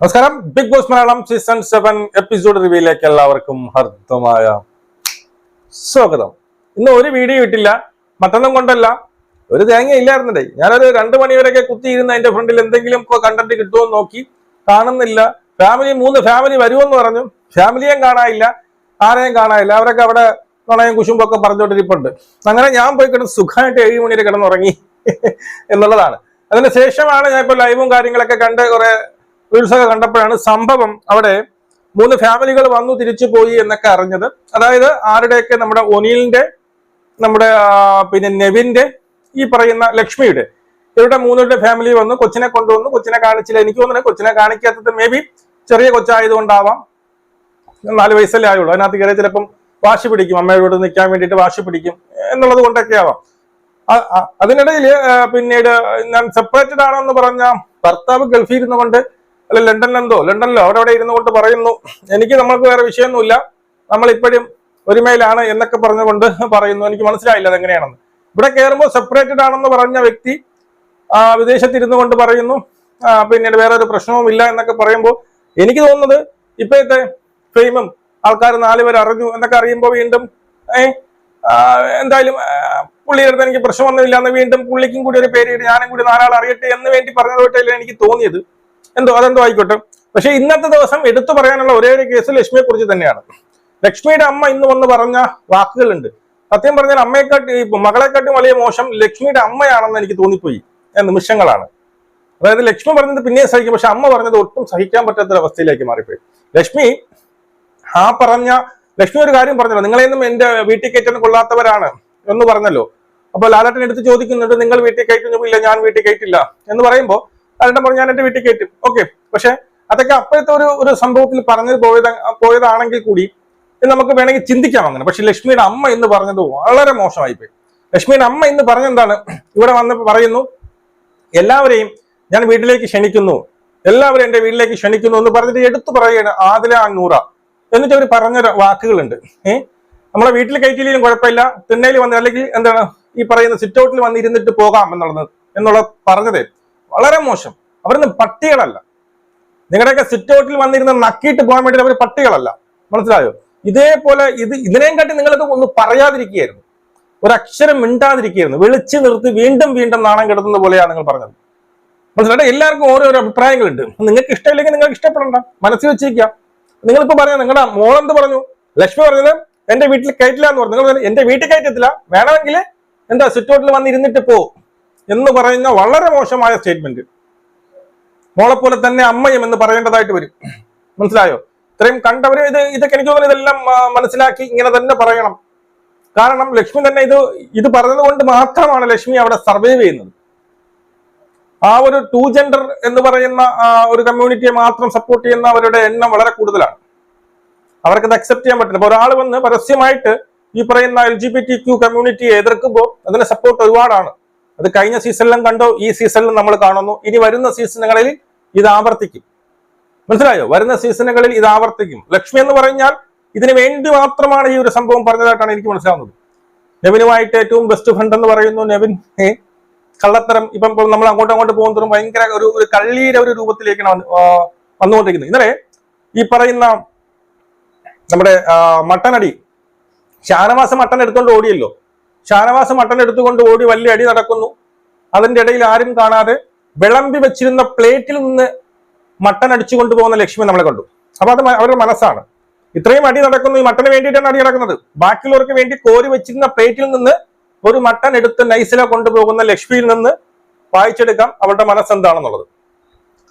നമസ്കാരം. Big boss Malayalam season seven episode റിവ്യൂയിലേക്ക് എല്ലാവർക്കും ഹർദ്ദമായ സ്വാഗതം. ഇന്ന് ഒരു വീഡിയോ ഇട്ടില്ല. മറ്റൊന്നും കൊണ്ടല്ല. ഒരു തേങ്ങ ഇല്ലായിരുന്നേ ഞാനൊരു രണ്ട് മണിവരെയൊക്കെ കുത്തിയിരുന്ന അതിന്റെ ഫ്രണ്ടിൽ എന്തെങ്കിലും കണ്ടന്റ് കിട്ടുമോ നോക്കി കാണുന്നില്ല. ഫാമിലി മൂന്ന് ഫാമിലി വരുമെന്ന് പറഞ്ഞു. ഫാമിലിയും കാണാനില്ല. ആരെയും കാണാനില്ല. അവരൊക്കെ അവിടെ നുണയും കുശുമ്പൊക്കെ പറഞ്ഞുകൊണ്ടിരിപ്പുണ്ട്. അങ്ങനെ ഞാൻ പോയി കിടന്ന് സുഖമായിട്ട് ഏഴ് മണിയിൽ കിടന്നുറങ്ങി എന്നുള്ളതാണ്. അതിന് ശേഷമാണ് ഞാൻ ഇപ്പോൾ ലൈവും കാര്യങ്ങളൊക്കെ കണ്ട് കുറെ റീൽസ് ഒക്കെ കണ്ടപ്പോഴാണ് സംഭവം അവിടെ മൂന്ന് ഫാമിലികൾ വന്നു തിരിച്ചു പോയി എന്നൊക്കെ അറിഞ്ഞത്. അതായത് ആരുടെയൊക്കെ നമ്മുടെ ഒനീലിന്റെ നമ്മുടെ പിന്നെ നെവിന്റെ ഈ പറയുന്ന ലക്ഷ്മിയുടെ. ഇവരുടെ മൂന്നുപേരുടെ ഫാമിലി വന്നു. കൊച്ചിനെ കൊണ്ടുവന്നു. കൊച്ചിനെ കാണിച്ചില്ല. എനിക്ക് തോന്നുന്നു കൊച്ചിനെ കാണിക്കാത്തത് മേ ബി ചെറിയ കൊച്ചായതുകൊണ്ടാവാം. നാല് വയസ്സല്ലേ ആയുള്ളൂ. അതിനകത്ത് കയറി ചിലപ്പം വാശി പിടിക്കും. അമ്മയോട് നിൽക്കാൻ വേണ്ടിയിട്ട് വാശി പിടിക്കും. എന്നുള്ളത് കൊണ്ടൊക്കെ ആവാം അതിനിടയിൽ പിന്നീട് ഞാൻ സെപ്പറേറ്റഡ് ആണെന്ന് പറഞ്ഞ ഭർത്താവ് ഗൾഫിൽ ഇരുന്നുകൊണ്ട് അല്ല ലണ്ടനിലെന്തോ? ലണ്ടനിലോ? അവിടെ ഇരുന്നു കൊണ്ട് പറയുന്നു. എനിക്ക് നമ്മൾക്ക് വേറെ വിഷയമൊന്നുമില്ല. നമ്മൾ ഇപ്പോഴും ഒരുമയിലാണ് എന്നൊക്കെ പറഞ്ഞുകൊണ്ട് പറയുന്നു. എനിക്ക് മനസ്സിലായില്ല അതെങ്ങനെയാണെന്ന്. ഇവിടെ കയറുമ്പോൾ സെപ്പറേറ്റഡ് ആണെന്ന് പറഞ്ഞ വ്യക്തി വിദേശത്തിരുന്നു കൊണ്ട് പറയുന്നു. പിന്നീട് വേറെ ഒരു പ്രശ്നവുമില്ല എന്നൊക്കെ പറയുമ്പോൾ എനിക്ക് തോന്നുന്നത് ഇപ്പോഴത്തെ ഫെയിമും ആൾക്കാർ നാലുപേർ അറിഞ്ഞു എന്നൊക്കെ അറിയുമ്പോൾ വീണ്ടും എന്തായാലും പുള്ളിയുടെ അടുത്ത് എനിക്ക് പ്രശ്നമൊന്നുമില്ല എന്ന് വീണ്ടും പുള്ളിക്കും കൂടി ഒരു പേര് ഞാനും കൂടി നാലാൾ അറിയട്ടെ എന്ന് വേണ്ടി പറഞ്ഞതായിട്ടല്ലേ എനിക്ക് തോന്നിയത്. എന്തോ അതെന്തോ ആയിക്കോട്ടെ. പക്ഷെ ഇന്നത്തെ ദിവസം എടുത്തു പറയാനുള്ള ഒരേ ഒരു കേസ് ലക്ഷ്മിയെ കുറിച്ച് തന്നെയാണ്. ലക്ഷ്മിയുടെ അമ്മ ഇന്ന് വന്ന് പറഞ്ഞ വാക്കുകളുണ്ട്. സത്യം പറഞ്ഞാൽ അമ്മയെക്കാട്ടി മകളെക്കാട്ടും വലിയ മോശം ലക്ഷ്മിയുടെ അമ്മയാണെന്ന് എനിക്ക് തോന്നിപ്പോയി. നിമിഷങ്ങളാണ്. അതായത് ലക്ഷ്മി പറഞ്ഞത് പിന്നെയും സഹിക്കും പക്ഷെ അമ്മ പറഞ്ഞത് ഒട്ടും സഹിക്കാൻ പറ്റാത്ത അവസ്ഥയിലേക്ക് മാറിപ്പോയി. ലക്ഷ്മി ആ പറഞ്ഞ ലക്ഷ്മി ഒരു കാര്യം പറഞ്ഞല്ലോ നിങ്ങളെയൊന്നും എന്റെ വീട്ടിൽ കയറ്റാൻ കൊള്ളാത്തവരാണ് എന്ന് പറഞ്ഞല്ലോ. അപ്പൊ ലാലേട്ടൻ എടുത്ത് ചോദിക്കുന്നുണ്ട് നിങ്ങൾ വീട്ടിൽ കയറ്റുന്നില്ല ഞാൻ വീട്ടിൽ കയറ്റില്ല എന്ന് പറയുമ്പോൾ ലാലേട്ടൻ പറഞ്ഞു ഞാൻ എന്റെ വീട്ടിൽ കയറ്റും. ഓക്കെ പക്ഷെ അതൊക്കെ അപ്പോഴത്തെ ഒരു ഒരു സംഭവത്തിൽ പറഞ്ഞു പോയത് പോയതാണെങ്കിൽ കൂടി നമുക്ക് വേണമെങ്കിൽ ചിന്തിക്കാം അങ്ങനെ. പക്ഷെ ലക്ഷ്മിയുടെ അമ്മ എന്ന് പറഞ്ഞത് വളരെ മോശമായി പോയി ലക്ഷ്മിയുടെ അമ്മ എന്ന് പറഞ്ഞെന്താണ്? ഇവിടെ വന്ന് പറയുന്നു എല്ലാവരെയും ഞാൻ വീട്ടിലേക്ക് ക്ഷണിക്കുന്നു. എല്ലാവരും എന്റെ വീട്ടിലേക്ക് ക്ഷണിക്കുന്നു എന്ന് പറഞ്ഞിട്ട് എടുത്തു പറയുകയാണ് ആദില അന്നൂറ എന്നിട്ട് അവർ പറഞ്ഞ വാക്കുകളുണ്ട്. ഏ? നമ്മളെ വീട്ടിൽ കയറ്റിയില്ലെങ്കിലും കുഴപ്പമില്ല. തിണ്ണയിൽ വന്ന് അല്ലെങ്കിൽ എന്താണ് ഈ പറയുന്ന സിറ്റ് ഔട്ടിൽ വന്ന് ഇരുന്നിട്ട് പോകാം എന്നുള്ളത് എന്നുള്ള പറഞ്ഞത്. വളരെ മോശം. അവരൊന്നും പട്ടികളല്ല. നിങ്ങളുടെയൊക്കെ സിറ്റ് ഔട്ടിൽ വന്നിരുന്ന് നക്കിയിട്ട് പോകാൻ വേണ്ടി അവർ പട്ടികളല്ല. മനസ്സിലായോ? ഇതേപോലെ ഇത് ഇതിനെയും കാട്ടി നിങ്ങളത് ഒന്ന് പറയാതിരിക്കുകയായിരുന്നു. ഒരക്ഷരം മിണ്ടാതിരിക്കുകയായിരുന്നു. വിളിച്ചു നിർത്തി വീണ്ടും വീണ്ടും നാണം കെടുത്തുന്ന പോലെയാണ് നിങ്ങൾ പറഞ്ഞത്. മനസ്സിലായിട്ട് എല്ലാവർക്കും ഓരോരോ അഭിപ്രായങ്ങളുണ്ട്. നിങ്ങൾക്ക് ഇഷ്ടമില്ലെങ്കിൽ നിങ്ങൾക്ക് ഇഷ്ടപ്പെടണ്ട. മനസ്സിൽ വെച്ചിരിക്കുക. നിങ്ങളിപ്പോ പറയാം നിങ്ങളുടെ മോളെന്ത് പറഞ്ഞു? ലക്ഷ്മി പറഞ്ഞത് എന്റെ വീട്ടിൽ കയറ്റില്ല എന്ന് പറഞ്ഞു. നിങ്ങൾ എന്റെ വീട്ടിൽ കയറ്റത്തില്ല. വേണമെങ്കിൽ എന്താ സിറ്റൗട്ടിൽ വന്ന് ഇരുന്നിട്ട് പോ. എന്ന് പറയുന്ന വളരെ മോശമായ സ്റ്റേറ്റ്മെന്റ്. മോളെ പോലെ തന്നെ അമ്മയും എന്ന് പറയേണ്ടതായിട്ട് വരും. മനസ്സിലായോ? ഇത്രയും കണ്ടവര് ഇത് ഇതൊക്കെ എനിക്ക് തോന്നുന്നു ഇതെല്ലാം മനസ്സിലാക്കി ഇങ്ങനെ തന്നെ പറയണം. കാരണം ലക്ഷ്മി തന്നെ ഇത് ഇത് പറഞ്ഞത് കൊണ്ട് മാത്രമാണ് ലക്ഷ്മി അവിടെ സർവൈവ് ചെയ്യുന്നത്. ആ ഒരു ടു ജെൻഡർ എന്ന് പറയുന്ന ഒരു കമ്മ്യൂണിറ്റിയെ മാത്രം സപ്പോർട്ട് ചെയ്യുന്ന അവരുടെ എണ്ണം വളരെ കൂടുതലാണ്. അവർക്കത് അക്സെപ്റ്റ് ചെയ്യാൻ പറ്റില്ല. ഒരാൾ വന്ന് പരസ്യമായിട്ട് ഈ പറയുന്ന L G B T Q കമ്മ്യൂണിറ്റിയെ എതിർക്കുമ്പോൾ അതിന്റെ സപ്പോർട്ട് ഒരുപാടാണ്. അത് കഴിഞ്ഞ സീസണിലും കണ്ടോ ഈ സീസണിലും നമ്മൾ കാണുന്നു. ഇനി വരുന്ന സീസണുകളിൽ ഇത് ആവർത്തിക്കും. മനസ്സിലായോ? വരുന്ന സീസണുകളിൽ ഇത് ആവർത്തിക്കും. ലക്ഷ്മി എന്ന് പറഞ്ഞാൽ ഇതിനു വേണ്ടി മാത്രമാണ് ഈ ഒരു സംഭവം പറഞ്ഞതായിട്ടാണ് എനിക്ക് മനസ്സിലാവുന്നത്. നെവിനുമായിട്ട് ഏറ്റവും ബെസ്റ്റ് ഫ്രണ്ട് എന്ന് പറയുന്നു നെവിൻ. കള്ളത്തരം. ഇപ്പം നമ്മൾ അങ്ങോട്ടും അങ്ങോട്ട് പോകുന്നതും ഭയങ്കര ഒരു ഒരു കള്ളിയുടെ ഒരു രൂപത്തിലേക്കാണ് വന്ന്- വന്നുകൊണ്ടിരിക്കുന്നത് ഇന്നലെ ഈ പറയുന്ന നമ്മുടെ മട്ടനടി. ഷാനവാസം മട്ടൻ എടുത്തുകൊണ്ട് ഓടിയല്ലോ. ഷാനവാസ് മട്ടൻ എടുത്തുകൊണ്ട് ഓടി വലിയ അടി നടക്കുന്നു. അതിന്റെ ഇടയിൽ ആരും കാണാതെ വിളമ്പി വെച്ചിരുന്ന പ്ലേറ്റിൽ നിന്ന് മട്ടൻ അടിച്ചു കൊണ്ടുപോകുന്ന ലക്ഷ്മി നമ്മളെ കണ്ടു. അപ്പൊ അത് അവരുടെ മനസ്സാണ്. ഇത്രയും അടി നടക്കുന്നു ഈ മട്ടന് വേണ്ടിയിട്ടാണ് അടി നടക്കുന്നത്. ബാക്കിയുള്ളവർക്ക് വേണ്ടി കോരി വെച്ചിരുന്ന പ്ലേറ്റിൽ നിന്ന് ഒരു മട്ടൻ എടുത്ത് നൈസിലെ കൊണ്ടുപോകുന്ന ലക്ഷ്മിയിൽ നിന്ന് വായിച്ചെടുക്കാം അവരുടെ മനസ്സ് എന്താണെന്നുള്ളത്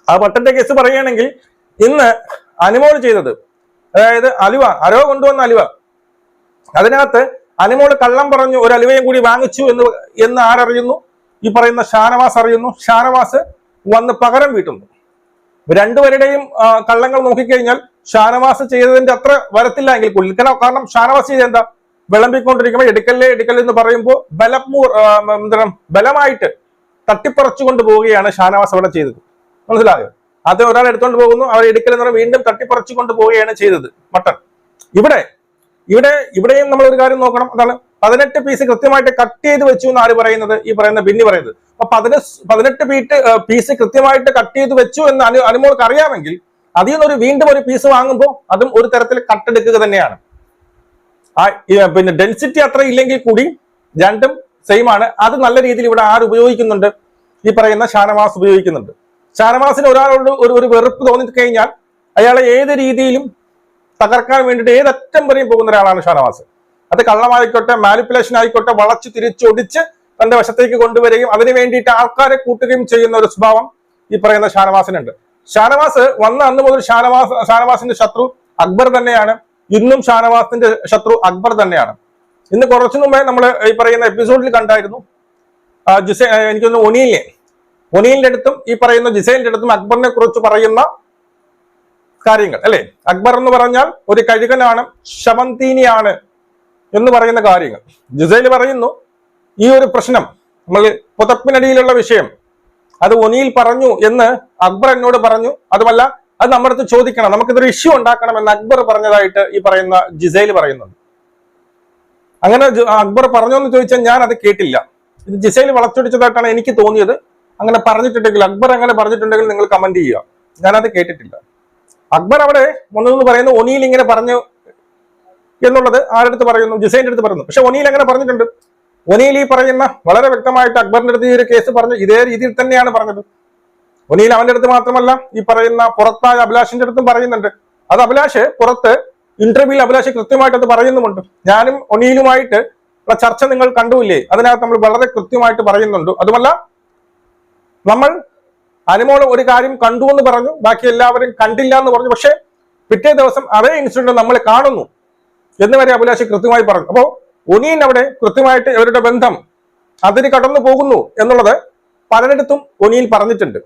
ആ മട്ടന്റെ കേസ് പറയുകയാണെങ്കിൽ ഇന്ന് അനുമോൾ ചെയ്തത് അതായത് അലുവ അരോ കൊണ്ടുവന്ന അലുവ അതിനകത്ത് അനുമോൾ കള്ളം പറഞ്ഞു ഒരു അലുവയും കൂടി വാങ്ങിച്ചു എന്ന് എന്ന് ആരറിയുന്നു? ഈ പറയുന്ന ഷാനവാസ് അറിയുന്നു. ഷാനവാസ് വന്ന് പകരം വീട്ടുന്നു. രണ്ടുപേരുടെയും കള്ളങ്ങൾ നോക്കിക്കഴിഞ്ഞാൽ ഷാനവാസ് ചെയ്തതിന്റെ അത്ര വരത്തില്ല എങ്കിൽ കൂടി കാരണം ഷാനവാസ് ചെയ്ത എന്താ? വിളമ്പിക്കൊണ്ടിരിക്കുമ്പോൾ എടുക്കല്ലേ എടുക്കൽ എന്ന് പറയുമ്പോൾ ബലമൂർ എന്താ ബലമായിട്ട് തട്ടിപ്പറിച്ചുകൊണ്ട് പോവുകയാണ് ഷാനവാസ് അവിടെ ചെയ്തത്. മനസ്സിലായോ? അത് ഒരാൾ എടുത്തുകൊണ്ട് പോകുന്നു അവർ എടുക്കൽ എന്ന് വീണ്ടും തട്ടിപ്പറിച്ചുകൊണ്ട് പോവുകയാണ് ചെയ്തത്. മട്ടൺ. ഇവിടെ ഇവിടെ ഇവിടെയും നമ്മൾ ഒരു കാര്യം നോക്കണം. അതാണ് പതിനെട്ട് പീസ് കൃത്യമായിട്ട് കട്ട് ചെയ്ത് വെച്ചു എന്ന് ആര് പറയുന്നത്? ഈ പറയുന്ന ബിന്നി പറയുന്നത്. അപ്പൊ പതിന പതിനെട്ട് പീറ്റ് പീസ് കൃത്യമായിട്ട് കട്ട് ചെയ്ത് വെച്ചു എന്ന് അനു അനുമോൾക്ക് അറിയാമെങ്കിൽ അതിൽ ഒരു വീണ്ടും ഒരു പീസ് വാങ്ങുമ്പോൾ അതും ഒരു തരത്തിൽ കട്ടെടുക്കുക തന്നെയാണ്. ആ പിന്നെ ഡെൻസിറ്റി അത്ര ഇല്ലെങ്കിൽ കൂടി രണ്ടും സെയിം ആണ്. അത് നല്ല രീതിയിൽ ഇവിടെ ആര് ഉപയോഗിക്കുന്നുണ്ട്? ഈ പറയുന്ന ഷാനവാസ് ഉപയോഗിക്കുന്നുണ്ട്. ഷാനവാസിന് ഒരാളോട് ഒരു ഒരു വെറുപ്പ് തോന്നി കഴിഞ്ഞാൽ അയാളെ ഏത് രീതിയിലും തകർക്കാൻ വേണ്ടിയിട്ട് ഏതറ്റം വരെയും പോകുന്ന ഒരാളാണ് ഷാനവാസ്. അത് കള്ളമായിക്കോട്ടെ മാനിപ്പുലേഷൻ ആയിക്കോട്ടെ വളച്ച് തിരിച്ചൊടിച്ച് തന്റെ വശത്തേക്ക് കൊണ്ടുവരികയും അതിനു വേണ്ടിയിട്ട് ആൾക്കാരെ കൂട്ടുകയും ചെയ്യുന്ന ഒരു സ്വഭാവം ഈ പറയുന്ന ഷാനവാസിനുണ്ട്. ഷാനവാസ് വന്ന അന്ന് മുതൽ ഷാനവാസ് ഷാനവാസിന്റെ ശത്രു അക്ബർ തന്നെയാണ്. ഇന്നും ഷാനവാസിന്റെ ശത്രു അക്ബർ തന്നെയാണ്. ഇന്ന് കുറച്ചു മുമ്പേ നമ്മൾ ഈ പറയുന്ന എപ്പിസോഡിൽ കണ്ടായിരുന്നു. ജിസൈ എനിക്കൊന്ന് ഒനീലിനെ. ഒനീലിന്റെ അടുത്തും ഈ പറയുന്ന ജിസൈലിന്റെ അടുത്തും അക്ബറിനെ കുറിച്ച് പറയുന്ന കാര്യങ്ങൾ അല്ലെ? അക്ബർ എന്ന് പറഞ്ഞാൽ ഒരു കഴുകനാണ് ശവന്തീനിയാണ് എന്ന് പറയുന്ന കാര്യങ്ങൾ. ജിസൈൽ പറയുന്നു ഈ ഒരു പ്രശ്നം നമ്മൾ പുതപ്പിനടിയിലുള്ള വിഷയം അത് ഒനിയിൽ പറഞ്ഞു എന്ന് അക്ബർ എന്നോട് പറഞ്ഞു. അതുമല്ല അത് നമ്മുടെ അടുത്ത് ചോദിക്കണം നമുക്കിതൊരു ഇഷ്യൂ ഉണ്ടാക്കണം എന്ന് അക്ബർ പറഞ്ഞതായിട്ട് ഈ പറയുന്ന ജിസൈൽ പറയുന്നുണ്ട്. അങ്ങനെ അക്ബർ പറഞ്ഞോ എന്ന് ചോദിച്ചാൽ ഞാൻ അത് കേട്ടില്ല. ഇത് ജിസൈൽ വളച്ചൊടിച്ചതായിട്ടാണ് എനിക്ക് തോന്നിയത്. അങ്ങനെ പറഞ്ഞിട്ടുണ്ടെങ്കിൽ അക്ബർ അങ്ങനെ പറഞ്ഞിട്ടുണ്ടെങ്കിൽ നിങ്ങൾ കമന്റ് ചെയ്യുക. ഞാനത് കേട്ടിട്ടില്ല. അക്ബർ അവിടെ വന്നതെന്ന് പറയുന്നു. ഒനിയിൽ ഇങ്ങനെ പറഞ്ഞു എന്നുള്ളത് ആരടുത്ത് പറയുന്നു? ജിസൈന്റെ അടുത്ത് പറയുന്നു. പക്ഷെ ഒനിയിൽ അങ്ങനെ പറഞ്ഞിട്ടുണ്ട്. ഒനിയിൽ ഈ പറയുന്ന വളരെ വ്യക്തമായിട്ട് അക്ബറിന്റെ അടുത്ത് ഈ ഒരു കേസ് പറഞ്ഞു ഇതേ രീതിയിൽ തന്നെയാണ് പറഞ്ഞത്. ഒനിയിൽ അവന്റെ അടുത്ത് മാത്രമല്ല ഈ പറയുന്ന പുറത്തായ അഭിലാഷിന്റെ അടുത്തും പറയുന്നുണ്ട്. അത് അഭിലാഷ് പുറത്ത് ഇന്റർവ്യൂവിൽ അഭിലാഷ് കൃത്യമായിട്ട് അത് പറയുന്നുമുണ്ട്. ഞാനും ഒനിയിലുമായിട്ട് ഉള്ള ചർച്ച നിങ്ങൾ കണ്ടുമില്ലേ? അതിനകത്ത് നമ്മൾ വളരെ കൃത്യമായിട്ട് പറയുന്നുണ്ട്. അതുമല്ല നമ്മൾ അനുമോൾ ഒരു കാര്യം കണ്ടു എന്ന് പറഞ്ഞു. ബാക്കി എല്ലാവരും കണ്ടില്ല എന്ന് പറഞ്ഞു. പക്ഷേ പിറ്റേ ദിവസം അതേ ഇൻസിഡന്റ് നമ്മൾ കാണുന്നു എന്ന് വരെ അഭിലാഷ് കൃത്യമായി പറഞ്ഞു. അപ്പോൾ ഒനിയൻ അവിടെ കൃത്യമായിട്ട് ഇവരുടെ ബന്ധം അതിന് കടന്നു പോകുന്നു എന്നുള്ളത് പലരിടത്തും ഒനിയൻ പറഞ്ഞിട്ടുണ്ട്.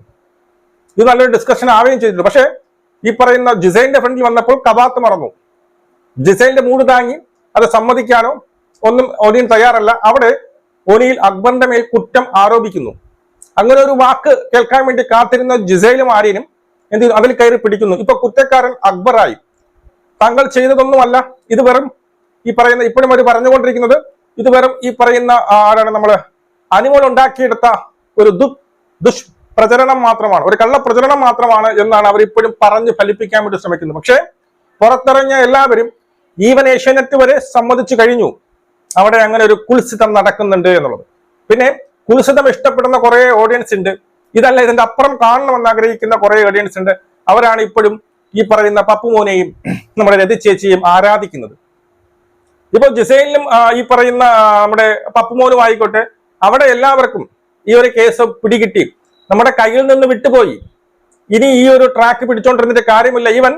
ഇത് നല്ലൊരു ഡിസ്കഷൻ ആവുകയും ചെയ്തിട്ടുണ്ട്. പക്ഷേ ഈ പറയുന്ന ജിസൈന്റെ ഫ്രണ്ടിൽ വന്നപ്പോൾ കഥാത്ത് മറന്നു. ജിസൈന്റെ മൂട് താങ്ങി. അത് സമ്മതിക്കാനോ ഒന്നും ഒനിയൻ തയ്യാറല്ല. അവിടെ ഒനിയിൽ അക്ബറിന്റെ മേൽ കുറ്റം ആരോപിക്കുന്നു. അങ്ങനെ ഒരു വാക്ക് കേൾക്കാൻ വേണ്ടി കാത്തിരുന്ന ജിസൈലും ആര്യനും എന്ത് ചെയ്തു? അതിൽ കയറി പിടിക്കുന്നു. ഇപ്പൊ കുറ്റക്കാരൻ അക്ബറായി. താങ്കൾ ചെയ്തതൊന്നുമല്ല. ഇത് വെറും ഈ പറയുന്ന ഇപ്പോഴും അവർ പറഞ്ഞുകൊണ്ടിരിക്കുന്നത് ഇത് വെറും ഈ പറയുന്ന ആരാണ് നമ്മൾ അനിമോൾ ഉണ്ടാക്കിയെടുത്ത ഒരു ദു ദുഷ് പ്രചരണം മാത്രമാണ്. ഒരു കള്ള പ്രചരണം മാത്രമാണ് എന്നാണ് അവർ ഇപ്പോഴും പറഞ്ഞ് ഫലിപ്പിക്കാൻ വേണ്ടി ശ്രമിക്കുന്നത്. പക്ഷേ പുറത്തിറങ്ങിയ എല്ലാവരും ഈവൻ ഏഷ്യാനെറ്റ് വരെ സമ്മതിച്ചു കഴിഞ്ഞു. അവിടെ അങ്ങനെ ഒരു കുൽസിതം നടക്കുന്നുണ്ട് എന്നുള്ളത്. പിന്നെ കുൽസിതം ഇഷ്ടപ്പെടുന്ന കുറെ ഓഡിയൻസ് ഉണ്ട്. ഇതല്ല ഇതിന്റെ അപ്പുറം കാണണമെന്ന് ആഗ്രഹിക്കുന്ന കുറെ ഓഡിയൻസ് ഉണ്ട്. അവരാണ് ഇപ്പോഴും ഈ പറയുന്ന പപ്പുമോനെയും നമ്മുടെ രതി ചേച്ചിയും ആരാധിക്കുന്നത്. ഇപ്പൊ ജിസൈലിനും ഈ പറയുന്ന നമ്മുടെ പപ്പുമോനും ആയിക്കോട്ടെ അവിടെ എല്ലാവർക്കും ഈ ഒരു കേസ് പിടികിട്ടി. നമ്മുടെ കയ്യിൽ നിന്ന് വിട്ടുപോയി. ഇനി ഈ ഒരു ട്രാക്ക് പിടിച്ചോണ്ടിരുന്നിട്ട് കാര്യമില്ല. ഈവൻ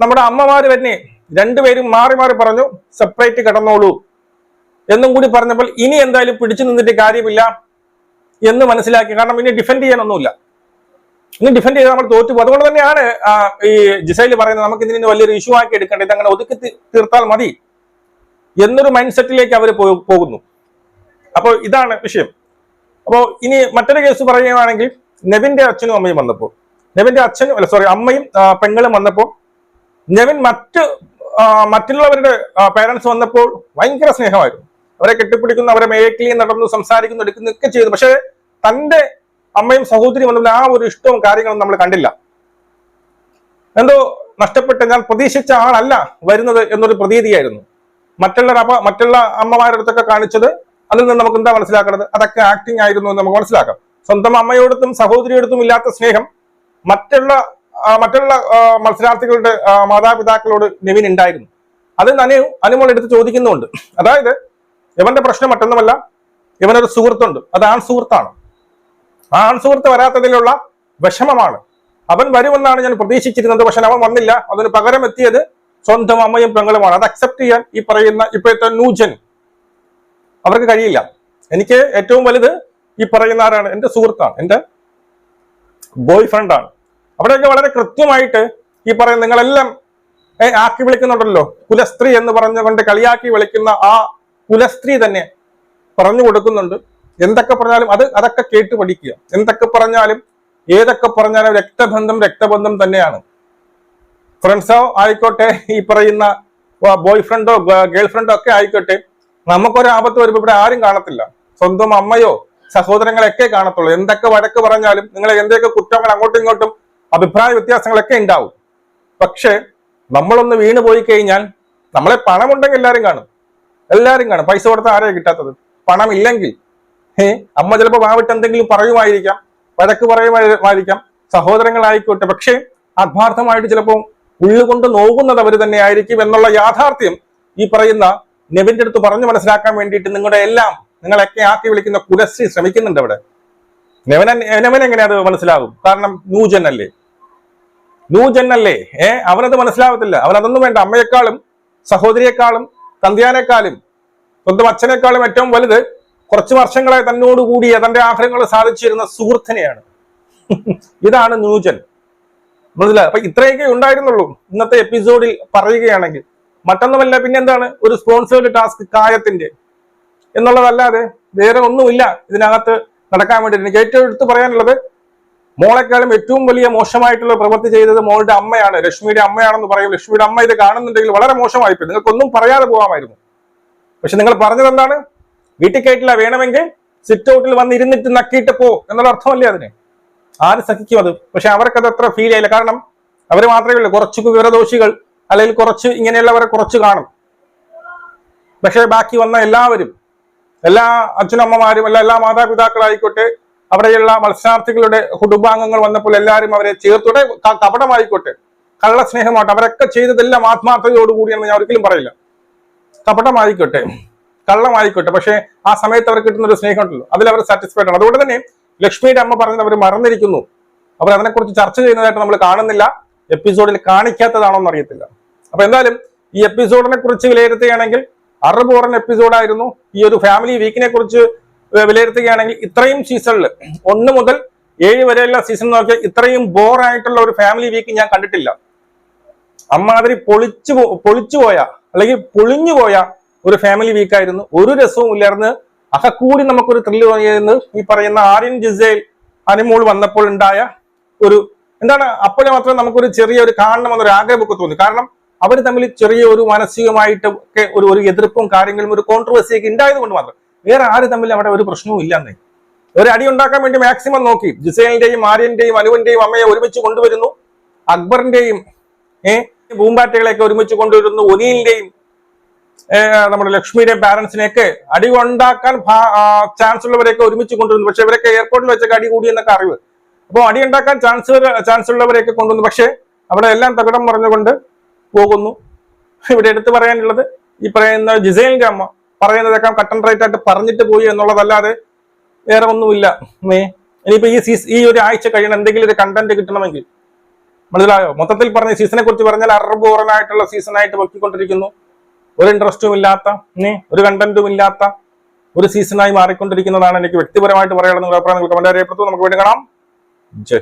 നമ്മുടെ അമ്മമാര് തന്നെ രണ്ടുപേരും മാറി മാറി പറഞ്ഞു സെപ്പറേറ്റ് കിടന്നോളൂ. എന്നും കൂടി പറഞ്ഞപ്പോൾ ഇനി എന്തായാലും പിടിച്ചു നിന്നിട്ട് കാര്യമില്ല. എന്ന് മനസ്സിലാക്കി. കാരണം ഇനി ഡിഫെൻഡ് ചെയ്യാനൊന്നുമില്ല. ഇനി ഡിഫെൻഡ് ചെയ്ത് നമ്മൾ തോറ്റു പോകും അതുകൊണ്ട് തന്നെയാണ് ഈ ജിസൈൽ പറയുന്നത് നമുക്ക് ഇതിന് വലിയൊരു ഇഷ്യൂ ആക്കി എടുക്കേണ്ടത്. അങ്ങനെ ഒതുക്കി തീർത്താൽ മതി. എന്നൊരു മൈൻഡ് സെറ്റിലേക്ക് അവർ പോകുന്നു. അപ്പോൾ ഇതാണ് വിഷയം. അപ്പോൾ ഇനി മറ്റൊരു കേസ് പറയുകയാണെങ്കിൽ നെവിന്റെ അച്ഛനും അമ്മയും വന്നപ്പോൾ. നെവിന്റെ അച്ഛനും അല്ല സോറി അമ്മയും പെങ്ങളും വന്നപ്പോൾ. നെവിൻ മറ്റ് മറ്റുള്ളവരുടെ പേരൻസ് വന്നപ്പോൾ ഭയങ്കര സ്നേഹമായിരുന്നു. അവരെ കെട്ടിപ്പിടിക്കുന്നു അവരെ മേക്കിലി നടന്നു സംസാരിക്കുന്നു എടുക്കുന്നു ഒക്കെ ചെയ്തു. പക്ഷേ തന്റെ അമ്മയും സഹോദരിയും തമ്മിൽ ആ ഒരു ഇഷ്ടവും കാര്യങ്ങളും നമ്മൾ കണ്ടില്ല. എന്തോ നഷ്ടപ്പെട്ട് ഞാൻ പ്രതീക്ഷിച്ച ആളല്ല വരുന്നത് എന്നൊരു പ്രതീതിയായിരുന്നു. മറ്റുള്ള അപ്പ മറ്റുള്ള അമ്മമാരുടെ അടുത്തൊക്കെ കാണിച്ചത് അതിൽ നിന്ന് നമുക്ക് എന്താ മനസ്സിലാക്കുന്നത് അതൊക്കെ ആക്ടിങ് ആയിരുന്നു എന്ന് നമുക്ക് മനസ്സിലാക്കാം. സ്വന്തം അമ്മയോടത്തും സഹോദരിയോടത്തും ഇല്ലാത്ത സ്നേഹം മറ്റുള്ള മറ്റുള്ള മത്സരാർത്ഥികളുടെ മാതാപിതാക്കളോട് നെവിൻ ഉണ്ടായിരുന്നു. അത് അനു അനുമോൾ എടുത്ത് ചോദിക്കുന്നുണ്ട് അതായത് ഇവന്റെ പ്രശ്നം മറ്റൊന്നുമല്ല. ഇവനൊരു സുഹൃത്തുണ്ട്. അത് ആൺ സുഹൃത്താണ്. ആ ആൺ സുഹൃത്ത് വരാത്തതിലുള്ള വിഷമമാണ്. അവൻ വരുമെന്നാണ് ഞാൻ പ്രതീക്ഷിച്ചിരുന്നത്. പക്ഷെ അവൻ വന്നില്ല. അതിന് പകരം എത്തിയത് സ്വന്തം അമ്മയും പെങ്ങളുമാണ്. അത് അക്സെപ്റ്റ് ചെയ്യാൻ ഈ പറയുന്ന ഇപ്പോഴത്തെ നൂജൻ അവർക്ക് കഴിയില്ല. എനിക്ക് ഏറ്റവും വലുത് ഈ പറയുന്ന ആരാണ്? എന്റെ സുഹൃത്താണ്. എന്റെ ബോയ് ഫ്രണ്ടാണ് അവിടെയൊക്കെ വളരെ കൃത്യമായിട്ട് ഈ പറയുന്ന നിങ്ങളെല്ലാം ആക്കി വിളിക്കുന്നുണ്ടല്ലോ. കുലസ്ത്രീ എന്ന് പറഞ്ഞുകൊണ്ട് കളിയാക്കി വിളിക്കുന്ന ആ കുലസ്ത്രീ തന്നെ പറഞ്ഞു കൊടുക്കുന്നുണ്ട്. എന്തൊക്കെ പറഞ്ഞാലും അത് അതൊക്കെ കേട്ട് പഠിക്കുക. എന്തൊക്കെ പറഞ്ഞാലും ഏതൊക്കെ പറഞ്ഞാലും രക്തബന്ധം രക്തബന്ധം തന്നെയാണ്. ഫ്രണ്ട്സോ ആയിക്കോട്ടെ ഈ പറയുന്ന ബോയ് ഫ്രണ്ടോ ഗേൾ ഫ്രണ്ടോ ഒക്കെ ആയിക്കോട്ടെ നമുക്കൊരാപത്ത് വരുമ്പോൾ ഇവിടെ ആരും കാണത്തില്ല. സ്വന്തം അമ്മയോ സഹോദരങ്ങളൊക്കെ കാണത്തുള്ളൂ. എന്തൊക്കെ വഴക്ക് പറഞ്ഞാലും നിങ്ങൾ എന്തൊക്കെ കുറ്റങ്ങൾ അങ്ങോട്ടും ഇങ്ങോട്ടും അഭിപ്രായ വ്യത്യാസങ്ങളൊക്കെ ഉണ്ടാവും. പക്ഷെ നമ്മളൊന്ന് വീണ് പോയി കഴിഞ്ഞാൽ നമ്മളെ പണമുണ്ടെങ്കിൽ എല്ലാവരും കാണും. എല്ലാവരും കാണും. പൈസ കൊടുത്ത ആരെയാ കിട്ടാത്തത്? പണം ഇല്ലെങ്കിൽ ഏ അമ്മ ചിലപ്പോൾ വാവിട്ട് എന്തെങ്കിലും പറയുമായിരിക്കാം വഴക്ക് പറയുമായിരിക്കാം സഹോദരങ്ങളായിക്കോട്ടെ. പക്ഷേ ആത്മാർത്ഥമായിട്ട് ചിലപ്പോൾ ഉള്ളുകൊണ്ട് നോക്കുന്നത് അവർ തന്നെ ആയിരിക്കും എന്നുള്ള യാഥാർത്ഥ്യം ഈ പറയുന്ന നെവിന്റെ അടുത്ത് പറഞ്ഞു മനസ്സിലാക്കാൻ വേണ്ടിയിട്ട് നിങ്ങളുടെ എല്ലാം നിങ്ങളൊക്കെ ആക്കി വിളിക്കുന്ന കുലശ്രീ ശ്രമിക്കുന്നുണ്ട് അവിടെ. നെവൻ നെവൻ എങ്ങനെ അത് മനസ്സിലാകും കാരണം ന്യൂജൻ അല്ലേ ന്യൂജൻ അല്ലേ ഏ അവനത് മനസ്സിലാവത്തില്ല. അവനതൊന്നും വേണ്ട. അമ്മയെക്കാളും സഹോദരിയെക്കാളും തന്തിയാനേക്കാളും സ്വന്തം അച്ഛനേക്കാളും ഏറ്റവും വലുത് കുറച്ച് വർഷങ്ങളെ തന്നോടുകൂടി തന്റെ ആഗ്രഹങ്ങൾ സാധിച്ചിരുന്ന സുഹൃത്തിനെയാണ്. ഇതാണ് ന്യൂജൻ. മനസ്സിലായി? അപ്പൊ ഇത്രയൊക്കെ ഉണ്ടായിരുന്നുള്ളൂ ഇന്നത്തെ എപ്പിസോഡിൽ പറയുകയാണെങ്കിൽ. മറ്റൊന്നുമല്ല പിന്നെ എന്താണ് ഒരു സ്പോൺസേർഡ് ടാസ്ക് കായത്തിന്റെ എന്നുള്ളതല്ലാതെ വേറെ ഒന്നുമില്ല ഇതിനകത്ത് നടക്കാൻ വേണ്ടി എനിക്ക് ഏറ്റവും എടുത്ത് പറയാനുള്ളത് മോളെക്കാളും ഏറ്റവും വലിയ മോശമായിട്ടുള്ള പ്രവൃത്തി ചെയ്തത് മോളുടെ അമ്മയാണ്. ലക്ഷ്മിയുടെ അമ്മയാണെന്ന് പറയും. ലക്ഷ്മിയുടെ അമ്മ ഇത് കാണുന്നുണ്ടെങ്കിൽ വളരെ മോശമായിപ്പോയി. നിങ്ങൾക്കൊന്നും പറയാതെ പോകാമായിരുന്നു. പക്ഷെ നിങ്ങൾ പറഞ്ഞത് എന്താണ്? വീട്ടിൽ കയറ്റില്ല വേണമെങ്കിൽ സിറ്റ് ഔട്ടിൽ വന്നിരുന്നിട്ട് നക്കിയിട്ട് പോ എന്നുള്ള അർത്ഥമല്ലേ അതിന്? ആര് സഹിക്കും അത്? പക്ഷെ അവർക്കത് അത്ര ഫീൽ ചെയ്യില്ല. കാരണം അവർ മാത്രമേ ഉള്ളൂ. കുറച്ച് വിവരദോഷികൾ അല്ലെങ്കിൽ കുറച്ച് ഇങ്ങനെയുള്ളവരെ കുറച്ച് കാണും. പക്ഷെ ബാക്കി വന്ന എല്ലാവരും എല്ലാ അച്ഛനമ്മമാരും അല്ല എല്ലാ മാതാപിതാക്കളായിക്കോട്ടെ അവിടെയുള്ള മത്സരാർത്ഥികളുടെ കുടുംബാംഗങ്ങൾ വന്നപ്പോൾ എല്ലാവരും അവരെ ചേർത്തോടെ കപടമായിക്കോട്ടെ. കള്ള സ്നേഹമായിട്ട് അവരൊക്കെ ചെയ്തതെല്ലാം ആത്മാർത്ഥതയോടുകൂടിയാണെന്ന് ഞാൻ ഒരിക്കലും പറയില്ല. കപടമായിക്കോട്ടെ. കള്ളമായിക്കോട്ടെ. പക്ഷേ ആ സമയത്ത് അവർക്ക് കിട്ടുന്ന ഒരു സ്നേഹം ഉണ്ടല്ലോ. അതിൽ അവർ സാറ്റിസ്ഫൈഡ് ആണ്. അതുകൊണ്ട് തന്നെ ലക്ഷ്മിയുടെ അമ്മ പറഞ്ഞത് അവർ മറന്നിരിക്കുന്നു. അവർ അതിനെക്കുറിച്ച് ചർച്ച ചെയ്യുന്നതായിട്ട് നമ്മൾ കാണുന്നില്ല. എപ്പിസോഡിൽ കാണിക്കാത്തതാണോന്ന് അറിയത്തില്ല. അപ്പൊ എന്തായാലും ഈ എപ്പിസോഡിനെ കുറിച്ച് വിലയിരുത്തുകയാണെങ്കിൽ അറുപോറൻ എപ്പിസോഡായിരുന്നു ഈ ഒരു ഫാമിലി വീക്കിനെ കുറിച്ച് വിലയിരുത്തുകയാണെങ്കിൽ ഇത്രയും സീസണിൽ ഒന്ന് മുതൽ ഏഴ് വരെയുള്ള സീസൺ നോക്കിയാൽ ഇത്രയും ബോർ ആയിട്ടുള്ള ഒരു ഫാമിലി വീക്ക് ഞാൻ കണ്ടിട്ടില്ല. അമ്മാതിരി പൊളിച്ചു പൊളിച്ചു പോയ അല്ലെങ്കിൽ പൊളിഞ്ഞു പോയ ഒരു ഫാമിലി വീക്കായിരുന്നു ഒരു രസവും ഇല്ലായിരുന്നു. അഹക്കൂടി നമുക്കൊരു ത്രില്ല് തോന്നിയെന്ന് ഈ പറയുന്ന ആര്യൻ ജിസേൽ അനിമോൾ വന്നപ്പോൾ ഉണ്ടായ ഒരു എന്താണ് അപ്പോഴേ മാത്രമേ നമുക്കൊരു ചെറിയ ഒരു കാണണമെന്നൊരു ആഗ്രഹമൊക്കെ തോന്നി. കാരണം അവർ തമ്മിൽ ചെറിയ ഒരു മാനസികമായിട്ട് ഒക്കെ ഒരു ഒരു എതിർപ്പും കാര്യങ്ങളും ഒരു കോൺട്രവേഴ്സിയൊക്കെ ഉണ്ടായത് കൊണ്ട് മാത്രം. വേറെ ആര് തമ്മിൽ അവിടെ ഒരു പ്രശ്നവും ഇല്ലെന്നേ. ഒരു അടി ഉണ്ടാക്കാൻ വേണ്ടി മാക്സിമം നോക്കി. ജിസേലിന്റെയും ആര്യന്റെയും അനുവിന്റെയും അമ്മയെ ഒരുമിച്ച് കൊണ്ടുവരുന്നു. അക്ബറിന്റെയും ഏഹ് പൂമ്പാറ്റകളെയൊക്കെ ഒരുമിച്ച് കൊണ്ടുവരുന്നു. ഒനിയിലിന്റെയും നമ്മുടെ ലക്ഷ്മിയുടെ പാരന്റ്സിനെയൊക്കെ അടി ഉണ്ടാക്കാൻ ചാൻസ് ഉള്ളവരെയൊക്കെ ഒരുമിച്ച് കൊണ്ടുവരുന്നു. പക്ഷെ ഇവരൊക്കെ എയർപോർട്ടിൽ വെച്ചൊക്കെ അടി കൂടി എന്നൊക്കെ അറിവ്. അപ്പോൾ അടി ഉണ്ടാക്കാൻ ചാൻസ് ചാൻസ് ഉള്ളവരെയൊക്കെ കൊണ്ടുവന്നു. പക്ഷേ അവിടെ എല്ലാം തകിടം പറഞ്ഞുകൊണ്ട് പോകുന്നു. ഇവിടെ എടുത്തു പറയാനുള്ളത് ഈ പറയുന്ന ജിസൈലിന്റെ അമ്മ. പറയുന്നതൊക്കെ കട്ടൺ റൈറ്റ് ആയിട്ട് പറഞ്ഞിട്ട് പോയി എന്നുള്ളതല്ലാതെ വേറെ ഒന്നുമില്ല. ഇനിയിപ്പോ ഈ സീസ് ഈ ഒരു ആഴ്ച കഴിയണം എന്തെങ്കിലും ഒരു കണ്ടന്റ് കിട്ടണമെങ്കിൽ. മനസ്സിലായോ? മൊത്തത്തിൽ പറഞ്ഞ സീസണെ കുറിച്ച് പറഞ്ഞാൽ അറബ് ഓറലായിട്ടുള്ള സീസണായിട്ട് പൊക്കിക്കൊണ്ടിരിക്കുന്നു ഒരു ഇൻട്രസ്റ്റും ഇല്ലാത്ത ഒരു കണ്ടന്റും ഇല്ലാത്ത ഒരു സീസണായി മാറിക്കൊണ്ടിരിക്കുന്നതാണ് എനിക്ക് വ്യക്തിപരമായിട്ട് പറയാനുള്ള അഭിപ്രായം നിങ്ങൾ കമന്റ് രേഖപ്പെടുത്തും നമുക്ക് വേണ്ടി കാണാം. ജയ്